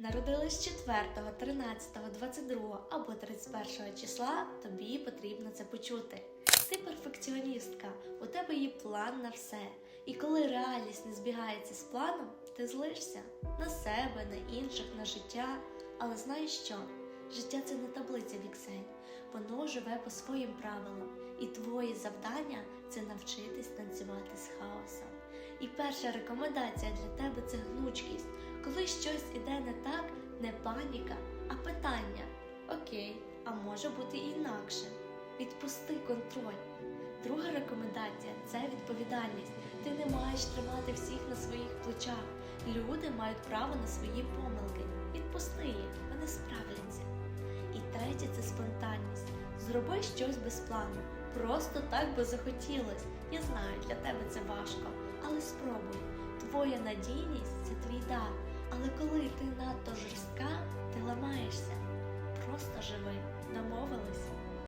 Народились 4, 13, 22 або 31 числа, тобі потрібно це почути. Ти перфекціоністка, у тебе є план на все. І коли реальність не збігається з планом, ти злишся на себе, на інших, на життя. Але знаєш що? Життя це не таблиця в Excel. Воно живе по своїм правилам, і твоє завдання це навчитись танцювати з хаосом. І перша рекомендація для тебе це гнучкість. Коли щось іде не так, не паніка, а питання. Окей, а може бути інакше. Відпусти контроль. Друга рекомендація це відповідальність. Ти не маєш тримати всіх на своїх плечах. Люди мають право на свої помилки. Відпусти їх, вони справляться. І третє це спонтанність. Зроби щось без плану. Просто так би захотілось. Я знаю, для тебе це важко, але спробуй. Твоя надійність це твій дар. Але коли ти надто жорстка, ти ламаєшся. Просто живи, домовилися.